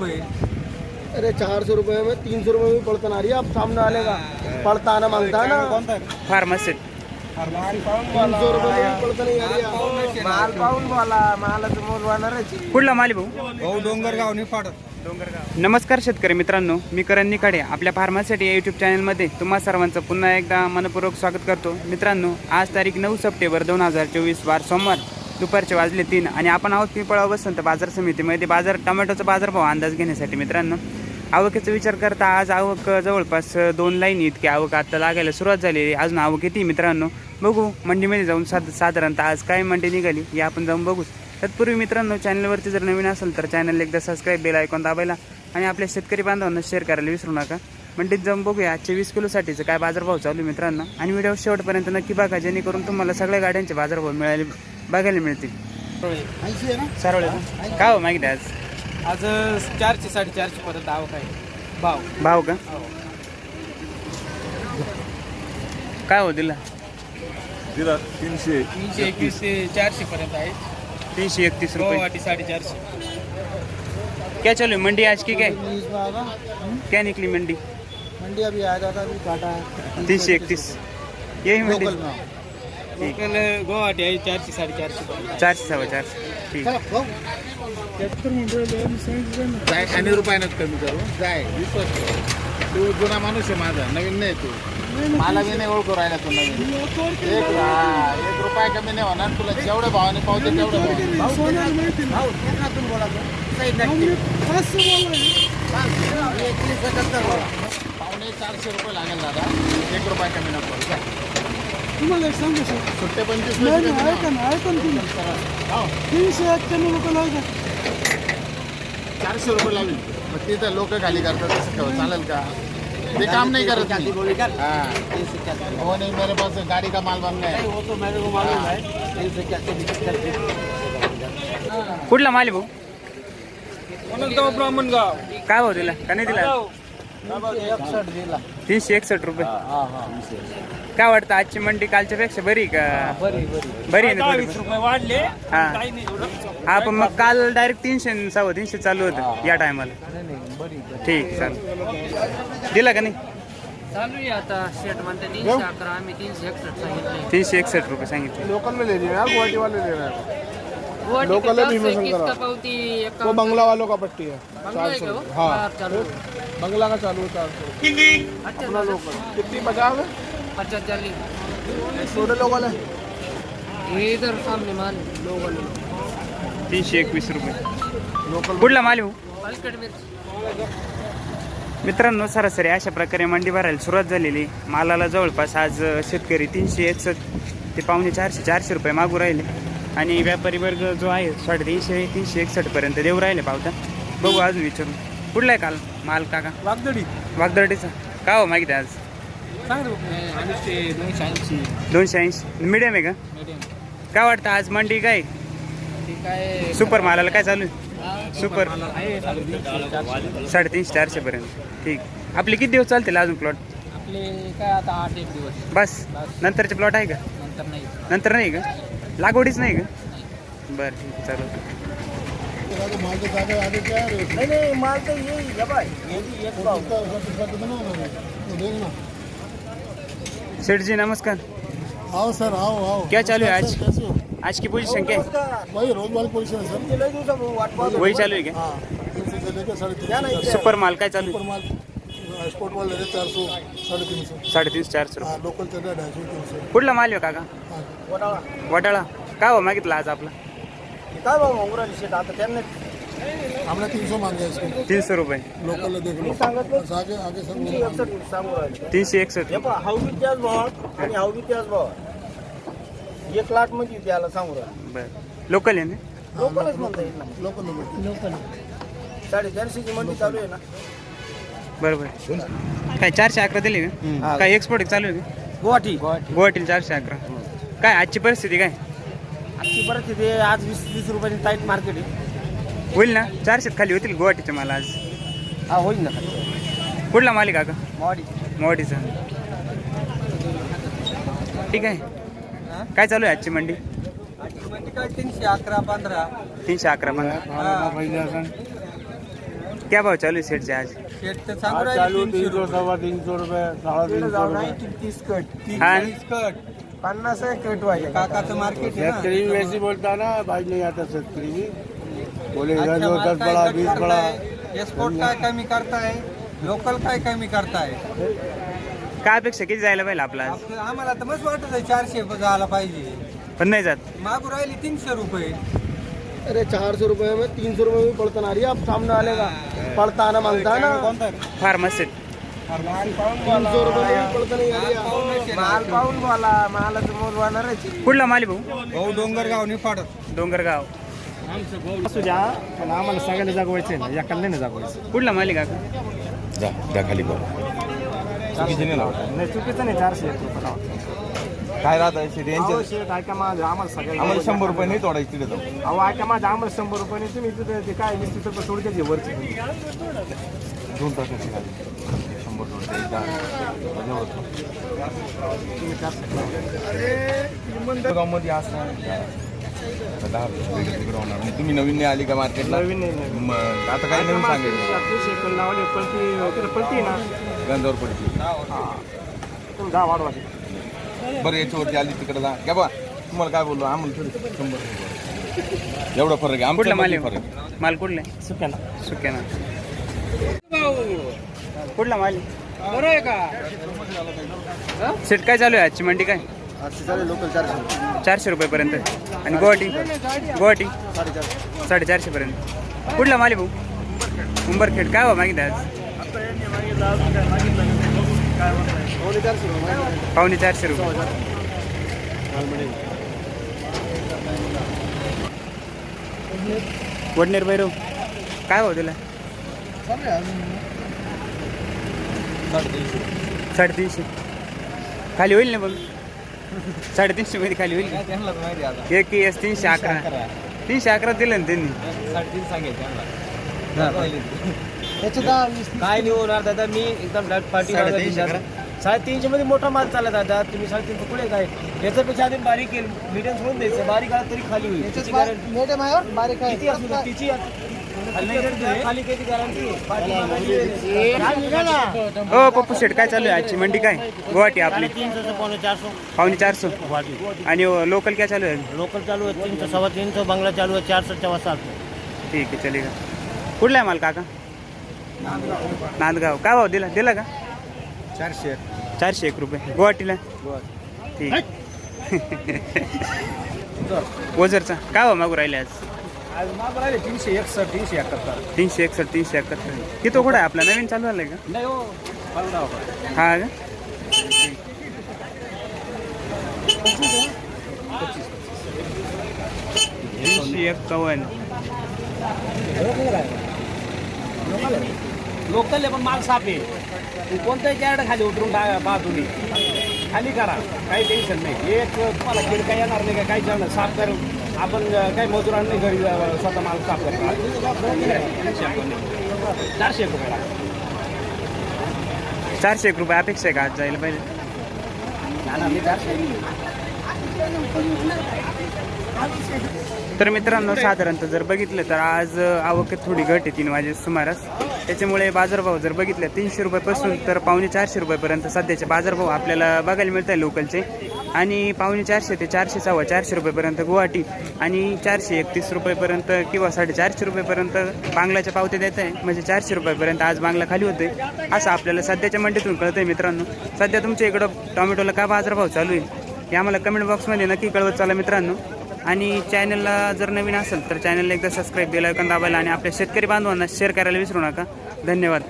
रुपये। अरे चार सौ रुपये में तीन सौ रुपये में पड़ता आ रही है अब सामने वाले का। पड़ता ना मांगता है ना फार्मसी। तीन सौ रुपये में भी पड़ता नहीं आ रही है माल पाहून बोला मालाचं मोल वाढणारच कुठला माली भाऊ? भाऊ डोंगरगाव नमस्कार शेतकरी मित्रांनो मी करण निकाडे आपल्या फार्मासिटी या यूट्यूब चॅनलमध्ये तुम्हा सर्वांचं पुन्हा एकदा मनपूर्वक स्वागत करतो. मित्रांनो आज तारीख नऊ सप्टेंबर दोन हजार चोवीस वार सोमवार. दुपारचे वाजले तीन आणि आपण आहोत पिंपळा वसंत बाजार समितीमध्ये. बाजार टोमॅटोचा बाजारभाव अंदाज घेण्यासाठी मित्रांनो आवकेचा विचार करता आज आवक जवळपास दोन लाईन इतकी आवक आता लागायला सुरुवात झालेली अजून आवक येते मित्रांनो. बघू मंडीमध्ये जाऊन साध साधारणतः आज काय मंडी निघाली हे आपण जाऊन बघू. तत्पूर्वी मित्रांनो चॅनलवरती जर नवीन असेल तर चॅनल एकदा सबस्क्राईब बेल ऐकून दाबायला आणि आपल्या शेतकरी बांधवांना शेअर करायला विसरू नका. मंडीत जाऊन बघूया आजचे वीस किलोसाठीचं काय बाजारभाव चालू मित्रांनो. आणि व्हिडिओ शेवटपर्यंत नक्की बघा जेणेकरून तुम्हाला सगळ्या गाड्यांचे बाजारभाव मिळाले बघायला मिळतील. ऐंशी आहे ना? सरळ काय हो माहिती आज? आज चारशे साडेचारशे पर्यंत आवक आहे भाव. भाव का? काय हो दिला? दिला तीनशे तीनशे एकवीस ते चारशे पर्यंत आहे. तीनशे एकतीस रुपये. गव्हाटी साडेचारशे. क्या चालू है मंडी आज की क्या? बीस में आएगा क्या निकली मंडी? मंडी अभी आ जाता अभी काटा है. तीनशे एकतीस. यही मंडी. लोकल में लोकल गव्हाटी आहे चारशे साडेचारशे चारशे सव्वा चारशे. ठीक. जाय आणि कमी करू. जाय विश्वास ठेव. तू जुना माणूस आहे माझा नवीन नाही तू. मला बी नाही ओळखू राहिला तू नवीन. एक हा, एक रुपया कमी नाही होणार तुला जेवढ्या भावाने पावते भावाने पावणे चारशे रुपये लागेल दादा. एक रुपया कमी नको जाय. तुम्हाला एक सांगू सर सुट्टे पंचवीस नाही ऐका ना ऐका ना तुम्ही. हो. तीनशे एक्क्याण्णव रुपये चारशे रुपये लावील मग तिथं लोक खाली करतात तसं ठेव. चालेल का? ते काम नाही करत मी. हा. हो नाही मेरे पास गाडी का माल बनला है कुठला माली भाऊ? अनंतराव ब्राह्मणगाव काय भाव दिला? का नाही दिला? तीनशे एकसष्ट रुपये. काय वाटतं आजची मंडी कालच्या पेक्षा बरी का? बरी आहे ना थोडी? वाढले हा. काही नाही एवढं. हा पण मग काल डायरेक्ट तीनशे सव्वा तीनशे चालू होतं या टायमाला नाही नाही बरी ठीक चालेल. दिला का नाही? चालू आहे आता शेट म्हणते तीनशे अकरा आम्ही तीनशे एकसष्ट सांगितले. तीनशे एकसष्ट रुपये सांगितले. लोकल में ले लेना गुवाहाटी वाले ले लेना गुवाहाटी लोकल पे है भीमा 421 शंकरा। का पावती वो एकावन्न बंगला वालों का पट्टी है बंगला है? हाँ? चालू बंगला का चालू है चार सौ अच्छा अपना लोकल कितनी पचास है. पचास चालीस छोटे लोकल है ये इधर सामने माल. लोकल तीनशे एकवीस रुपये. लोकल कुठला माल पालकड मिरची. मित्रांनो सरासरी अशा प्रकारे मंडी भरायला सुरुवात झालेली. मालाला जवळपास आज अ, शेतकरी तीनशे एकसष्ट ते पावणे चारशे चारशे रुपये मागू राहिले. आणि व्यापारी वर्ग जो आहे साडेतीनशे तीनशे एकसष्टपर्यंत देऊ राहिले पावता. बघू अजून विचारून. कुठला आहे काल माल काका? वागदडी. वागदर्डीचा का हो मागितलं आज? सांग दोनशे ऐंशी. दोनशे ऐंशी. मिडियम आहे का? मीडियम. काय वाटतं आज मंडी काय? आहे सुपर मालाला काय चालू आहे? सुपर साडेतीनशे चारशे चारशेपर्यंत. ठीक. आपले किती दिवस चालतील अजून प्लॉट आपले काय आता आठ एक दिवस. बस. नंतरचे प्लॉट आहे का? नंतर नाही. नंतर नाही का? लागवडीच नाही का? बरं ठीक आहे? चालेल नहीं नहीं माल तो यही है भाई यही एक भाव. सेठ जी नमस्कार. आओ सर आओ आओ क्या चालू है आज? कैसे हो? आज की पोजीशन क्या है? वही रोज वाली पोजीशन है सर. वही चालू है क्या? हाँ सौ से सौ सुपर माल काय चालू सुपर माल एक्सपोर्ट वाले ले चार सौ साढ़े तीन सौ। रुपये हाँ लोकल चल रहा है ढाई सौ तीन सौ। कुठला माल आहे हो काका? हाँ वटाळा काय हो मागितला आज आपला? काय राहिले शेट आता त्यांना हमने तीन सौ मांगे इसको तीनशे रुपये. लोकल देख लो. सांगत बस आगे आगे तीनशे एकसष्ट सांगू राहिले. तीनशे एकसष्ट. हे पहा हाऊ बी त्याच भावात आणि हाऊ बी त्याच भावात एक लाटमध्ये त्याला सांगू राहिले. बरं. लोकल आहे ना? लोकलच म्हणता येईल ना लोकल लोकल साडेचारशेची मंडी चालू आहे ना? बरोबर. काय चारशे अकरा दिले का. काय एक्सपोर्ट चालू आहे का गुवाहाटी. गुवाहाटीला चारशे अकरा. काय आजची परिस्थिती काय? आजची परिस्थिती आहे, आज वीस तीस रुपयाची टाईट मार्केट आहे. होईल ना? चारशेत खाली होतील गुवाहाटीचे माल आज. हा होईल ना. कुठला माल आहे काका? मावाडी. मोवाडीचा. ठीक आहे. काय चालू आहे आजची मंडी? मंडी काय? तीनशे अकरा पंधरा. तीनशे अकरा पंधरा. क्या भाव चालू आहे सेटचे आज? शेट तर सांगू राहिले तीनशे रुपये. तीनशे जाऊ तीस कट हा. चाळीस कट. पन्नास है कट वाले काकाचं मार्केट आहे ना? शेतकरी वैसे बोलता ना भाई नहीं आता शेतकरी भी बोले इधर जो दस बड़ा बीस बड़ा? एक्सपोर्ट काय कमी करताय? लोकल काय कमी करताय? काय अपेक्षा? किती जायला पाहिजे आपला आज? आपलं- आम्हाला तर मस्त वाटत आहे चारशे झाला पाहिजे. पण नाही जात. मागू राहिली तीनशे रुपये. अरे चार सौ रुपये में तीन सौ रुपये में पड़ता ना रही अब सामने वाले का? पड़ता ना मांगता है ना फार्मस. माल पाऊन बोला मालाचं मोल वाहणारच कुठला माली भाऊ भाऊ? डोंगरगाव. निफाडत डोंगरगाव असू द्या पण आम्हाला सगळ्याला जागवायचं आहे ना एकाला नाही जागवायचं कुठला माली काका नाही चुकीचं नाही चारशे एक रुपये लावा. काय राहत आहे शेती अहो, यांच्या शेठ, ऐका माझं आम्हाला सगळ्याला शंभर रुपये नाही तोडायची तिथे जाऊन. अहो ऐका माझं आम्हाला शंभर रुपये नाही तुम्ही तिथे ते काय वीस तीस रुपये सोड द्यायचे वरचे. दोन तासाची गाडी गावमध्ये असणार दहा रुपये तिकडे होणार नाही. तुम्ही नवीन नाही आली का मार्केटला? नवीन मग आता काही नवीन पलटी आहे ना. गंधावर पडली तुम्ही दहा वाढवा. बरं याच्यावरती आली तिकडे जा. घ्या बा. तुम्हाला काय बोललो? आम्हाला थोडी शंभर एवढा फरक आहे. कुठला आमच्या माल मध्ये आहे? फरक आहे. माल कुठला सुक्याला. सुक्याना कुठला माल बरं आहे का? सेट काय चालू आहे आजची? मंडी काय? चारशे. रुपयेपर्यंत. आणि गुवाहाटी? गुवाहाटी? साडेचारशे पर्यंत. कुठला माल भाऊ? उंबरखेड. काय हो मागितलं आज? पावणे चारशे रुपये. वडनेर भैरव. काय भाव दिला? साडेतीनशे. खाली होईल ना मग साडेतीनशे मध्ये खाली होईल आहे एक एस तीनशे अकरा. तीनशे अकरा दिलं ना त्यांनी. साडेतीन सांगायचे काय नाही होणार दादा मी एकदम पार्टी साडेतीनशे मध्ये मोठा माल चालला दादा तुम्ही साडेतीनशे पुढे काय? याच्यापेक्षा आधी बारीक येईल. मीडियम सोडून द्यायचं. बारीक आला तरी खाली होईल. तिची खाली किती गॅरंटी हो पप्पू शेट काय चालू आहे आजची? मंडी काय? गुवाहाटी आपली. पावणे चारशे. आणि लोकल काय चालू आहे लोकल चालू है तीन सौ सवा तीन सौ बंगला चालू है चार सौ चवा सात ठीक आहे चलेगा कुठला आहे माल काका? नांदगाव. काय भाव दिला? दिला का? चारशे. चारशे एक रुपये. गुवाहाटीला? ठीक. ओझरचा. काय भाव मागू राहिले आज? आज माग राहिले तीनशे एकसष्ट तीनशे एकाहत्तर. तीनशे एकसष्ट तीनशे एकाहत्तर. किती कुठं आहे आपला? नवीन चालू झालाय का? नाही हो पंधरा हा का? तीनशे एक्कावन्न लोकल आहे पण माल साफ आहे. तू कोणत्याही कॅरेट खाली उतरून टाका पहा तुम्ही. खाली करा. काही टेन्शन नाही. एक तुम्हाला खेळ काही येणार नाही का? काही जाणार साफ कर आपण काही मजुरांनी घरी स्वतः माल साफ करतो चारशे एक रुपये. चारशे एक रुपये अपेक्षा आहे का? आज जायला पाहिजे. चारशे तर मित्रांनो साधारणतः जर बघितलं तर आज आवक थोडी घट आहे तीन वाजे सुमारास. त्याच्यामुळे बाजारभाव जर बघितलं तीनशे रुपयापासून तर पावणे चारशे रुपयापर्यंत सध्याचे बाजारभाव आपल्याला बघायला मिळत आहे लोकलचे. आणि पावणे चारशे ते चारशे सव्वा चारशे रुपयेपर्यंत गुवाहाटी आणि चारशे एकतीस रुपयेपर्यंत किंवा साडेचारशे रुपयेपर्यंत बांगलाच्या पावत्या देत आहे. म्हणजे चारशे रुपयापर्यंत आज बांगला खाली होते असं आपल्याला सध्याच्या मंडीतून आहे मित्रांनो. सध्या तुमच्या इकडं टोमॅटोला का बाजारभाव चालू आहे? हे आम्हाला कमेंट बॉक्समध्ये नक्की कळवत चला मित्रांनो. आणि चॅनलला जर नवीन असेल तर चॅनलला एकदा सबस्क्राईब बेल आयकॉन दाबायला आणि आपल्या शेतकरी बांधवांना शेअर करायला विसरू नका. धन्यवाद.